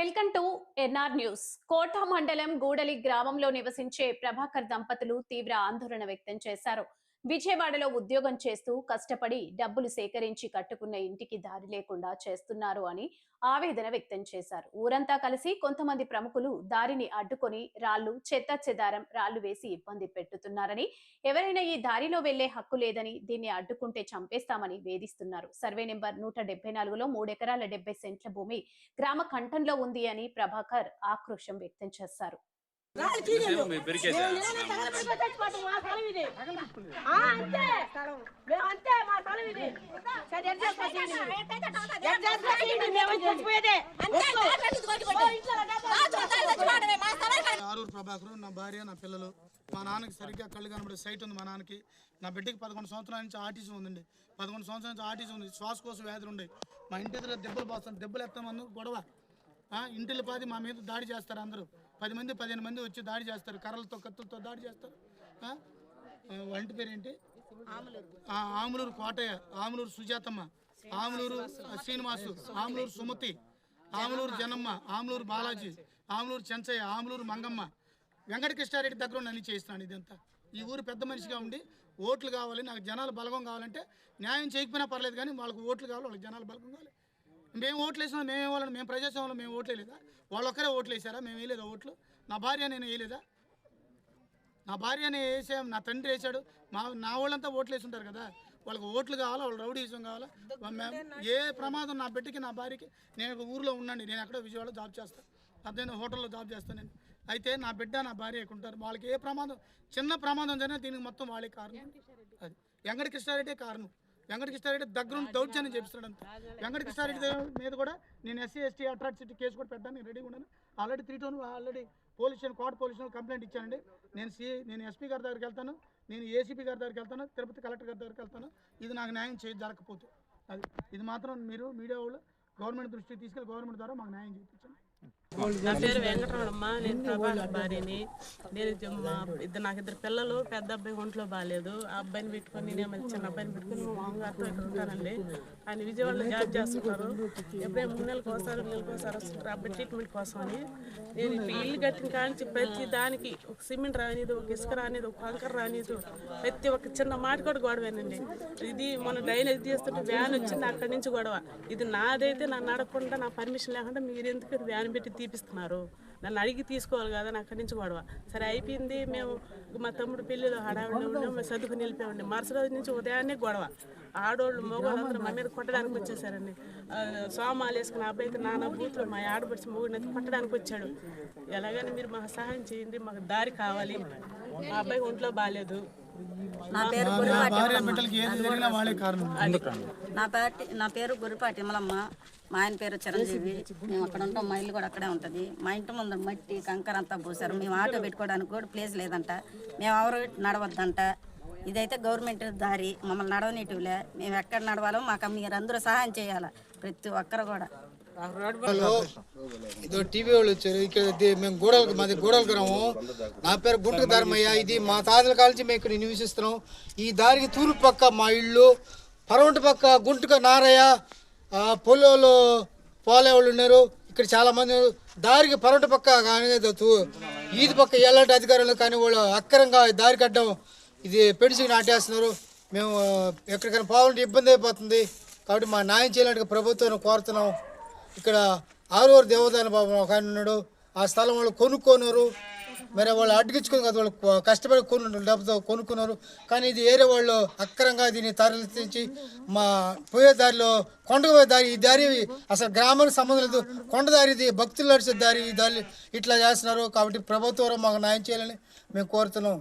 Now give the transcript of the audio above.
Welcome to NR news. Kota మండలం గూడలి గ్రామంలో నివసించే ప్రభాకర్ దంపతులు తీవ్ర ఆందోళన వ్యక్తం చేశారు. విజయవాడలో ఉద్యోగం చేస్తూ కష్టపడి డబ్బులు సేకరించి కట్టుకున్న ఇంటికి దారి లేకుండా చేస్తున్నారు అని ఆవేదన వ్యక్తం చేశారు. ఊరంతా కలిసి కొంతమంది ప్రముఖులు దారిని అడ్డుకొని రాళ్ళు చెత్త చెదారం రాళ్ళు వేసి ఇబ్బంది పెట్టుతున్నారని ఎవరైనా ఈ దారిలో వెళ్ళే హక్కు లేదని దీన్ని అడ్డుకుంటే చంపేస్తామని వేధిస్తున్నారు. సర్వే నెంబర్ నూట డెబ్బై నాలుగులో మూడెకరాల డెబ్బై సెంట్ల భూమి గ్రామ కంఠంలో ఉంది అని ప్రభాకర్ ఆక్రోశం వ్యక్తం చేశారు. ఆరూరు ప్రభాకరు నా భార్య నా పిల్లలు. మా నాన్నకి సరిగ్గా కళ్ళు కనబడే సైట్ ఉంది మా నాన్నకి. నా బిడ్డకి పదకొండు సంవత్సరాల నుంచి ఆర్టీసీ ఉందండి. పదకొండు సంవత్సరాల నుంచి ఆర్టీసీ ఉంది. శ్వాసకోశ వ్యాధులు ఉన్నాయి. మా ఇంటి ఎదురు దెబ్బలు పోస్తాను దెబ్బలు ఎత్తామని గొడవ. ఆ, ఇంటిలో పాది మా మీద దాడి చేస్తారు అందరూ. పది మంది పదిహేను మంది వచ్చి దాడి చేస్తారు. కర్రలతో కత్తులతో దాడి చేస్తారు. వంటి పేరేంటి? పేరు ఏంటి ఆములూరు కోటయ్య ఆములూరు సుజాతమ్మ ఆములూరు శ్రీనివాసు ఆములూరు సుమతి ఆములూరు జనమ్మ ఆములూరు బాలాజీ ఆములూరు చెంచయ్య ఆములూరు మంగమ్మ. వెంకటకృష్ణారెడ్డి దగ్గర ఉండి అన్ని చేస్తున్నాను ఇదంతా. ఈ ఊరు పెద్ద మనిషిగా ఉండి ఓట్లు కావాలి నాకు జనాలు బలగం కావాలంటే న్యాయం చేయకపోయినా పర్లేదు కానీ వాళ్ళకి ఓట్లు కావాలి వాళ్ళకి జనాలు బలగం కావాలి. మేము ఓట్లు వేసినా మేము ఇవ్వాలని మేము ప్రజాస్వామ్యంలో మేము ఓట్లు వేయలేదా వాళ్ళు ఒక్కరే ఓట్లు వేసారా మేము వేయలేదా ఓట్లు? నా భార్య నేను వేయలేదా? నా భార్యని వేసాం నా తండ్రి వేసాడు మా నా వాళ్ళంతా ఓట్లు వేసి ఉంటారు కదా. వాళ్ళకి ఓట్లు కావాలా? వాళ్ళు రౌడీజం కావాలా? మేము ఏ ప్రమాదం నా బిడ్డకి నా భార్యకి? నేను ఒక ఊర్లో ఉన్నాను నేను ఎక్కడో విజయవాడలో జాబ్ చేస్తాను అదే హోటల్లో జాబ్ చేస్తాను నేను. అయితే నా బిడ్డ నా భార్య ఉంటారు. వాళ్ళకి ఏ ప్రమాదం? చిన్న ప్రమాదం జరిగినా దీనికి మొత్తం వాళ్ళే కారణం. అది. వెంకట కృష్ణారెడ్డి కారణం. వెంకట కృష్ణారెడ్డి దగ్గర ఉండి దౌర్జన్యం చేపిస్తాడు అంత వెంకట కృష్ణారెడ్డి దగ్గర- మీద కూడా నేను ఎస్సీ ఎస్టీ అట్రాసిటీ కేసు కూడా పెట్టాను నేను రెడీగా ఉన్నాను. Already three town already police station court police station complaint ఇచ్చానండి. నేను సి నేను ఎస్పీ గారి దగ్గరికి వెళ్తాను నేను ఏసీపీ గారి దగ్గరికి వెళ్తాను తిరుపతి కలెక్టర్ గారి దగ్గరికి వెళ్తాను. ఇది నాకు న్యాయం చేయ జరగకపోతే. అది ఇది మాత్రం మీరు మీడియా వాళ్ళు గవర్నమెంట్ దృష్టికి తీసుకెళ్ళి గవర్నమెంట్ ద్వారా మాకు న్యాయం చేయించండి. నా పేరు వెంకటరమణమ్మ నేను ప్రభాకర్ భార్యని. నేను మా ఇద్దరు నాకు ఇద్దరు పిల్లలు పెద్ద అబ్బాయి ఒంట్లో బాగాలేదు ఆ అబ్బాయిని పెట్టుకొని నేను చిన్న అబ్బాయిని పెట్టుకొని మా మామగారితో ఇక్కడ ఉంటానండి. ఆయన విజయవాడలో జాబ్ చేస్తున్నారు ఎప్పుడే మూడు నెలలకు ఒకసారి నెలలకు ఒకసారి వస్తుంటారు అబ్బాయి ట్రీట్మెంట్ కోసం అని నేను ఇప్పుడు ఇల్లు కట్టిన కానించి ప్రతి దానికి ఒక సిమెంట్ రానిది ఒక ఇసుక రానిది ఒక కంకర రానిది ప్రతి ఒక్క చిన్న మాట కూడా గొడవేనండి. ఇది మన డ్రైనేజ్ చేస్తుంటే వ్యాన్ వచ్చింది అక్కడి నుంచి గొడవ. ఇది నాదైతే నన్ను అడగకుండా నా పర్మిషన్ లేకుండా మీరు ఎందుకు వ్యాన్ పెట్టి చూపిస్తున్నారు. నన్ను అడిగి తీసుకోవాలి కదా అక్కడి నుంచి గొడవ. సరే అయిపోయింది. మేము మా తమ్ముడు పెళ్ళిలో హడావిడి ఉన్నాం మేము చదువుకుని వెళ్ళిపోయామండి మరుసటి రోజు నుంచి ఉదయాన్నే గొడవ. ఆడోళ్ళు మగవాళ్ళందరూ మా మీద కొట్టడానికి వచ్చేసారండి. సోమాలు వేసుకుని అబ్బాయి అయితే నాన్న బూత్లో మా ఆడపడిచి మొగుడిని అయితే కొట్టడానికి వచ్చాడు. ఎలాగైనా మీరు మాకు సహాయం చేయండి మాకు దారి కావాలి. మా అబ్బాయి ఒంట్లో బాగాలేదు. నా పేరు నా కారణం. నా పేరు నా పేరు గురిపాటి ఇమలమ్మ మా ఆయన పేరు చిరంజీవి. మేము అక్కడ ఉంటాం. మా ఇల్లు కూడా అక్కడే ఉంటుంది. మా ఇంటి ముందు మట్టి కంకర అంతా పోసారు మేము ఆటో పెట్టుకోవడానికి కూడా ప్లేస్ లేదంట. మేము ఎవరు నడవద్దంట. ఇదైతే గవర్నమెంట్ దారి. మమ్మల్ని నడవనీటివిలే మేము ఎక్కడ నడవాలో మాకు మీరు అందరూ సహాయం చేయాలి? ప్రతి ఒక్కరు కూడా. ఇదో టీవీ వాళ్ళు వచ్చారు. ఇక్కడ మేము గూడలు మాది గూడలు గ్రామం. నా పేరు గుంటకు ధర్మయ్య. ఇది మా తాతల కాల్చి మేము ఇక్కడ నివసిస్తున్నాం. ఈ దారికి తూర్పు పక్క మా ఇల్లు పరవంటి పక్క గుంటుక నారయ్య ఆ, పొలంలో పోలే వాళ్ళు ఉన్నారు. ఇక్కడ చాలా మంది దారికి పరవంటి పక్క కానీ తూ- ఈది పక్క ఎలాంటి అధికారులు కానీ వాళ్ళు అక్కరంగా దారి కట్టడం ఇది పెడిసి నాటేస్తున్నారు. మేము ఎక్కడికైనా పోవాలంటే ఇబ్బంది అయిపోతుంది. కాబట్టి మా న్యాయం చేయాలంటే ప్రభుత్వాన్ని కోరుతున్నాం. ఇక్కడ ఆరూరు దేవదాన బాబు ఒక ఆయన ఉన్నాడు. ఆ స్థలం వాళ్ళు కొనుక్కోనరు మరి వాళ్ళు అడ్గించుకుని కదా వాళ్ళు కష్టపడి కొను డబ్బుతో కొనుక్కున్నారు. కానీ ఇది ఏరే వాళ్ళు అక్రంగా దీన్ని తరలించి మా పోయే దారిలో కొండ దారి ఈ దారి అసలు గ్రామానికి సంబంధం లేదు. కొండ దారి ఇది భక్తులు నడిచే దారి ఈ దారి ఇట్లా చేస్తున్నారు. కాబట్టి ప్రభుత్వం మాకు న్యాయం చేయాలని మేము కోరుతున్నాం.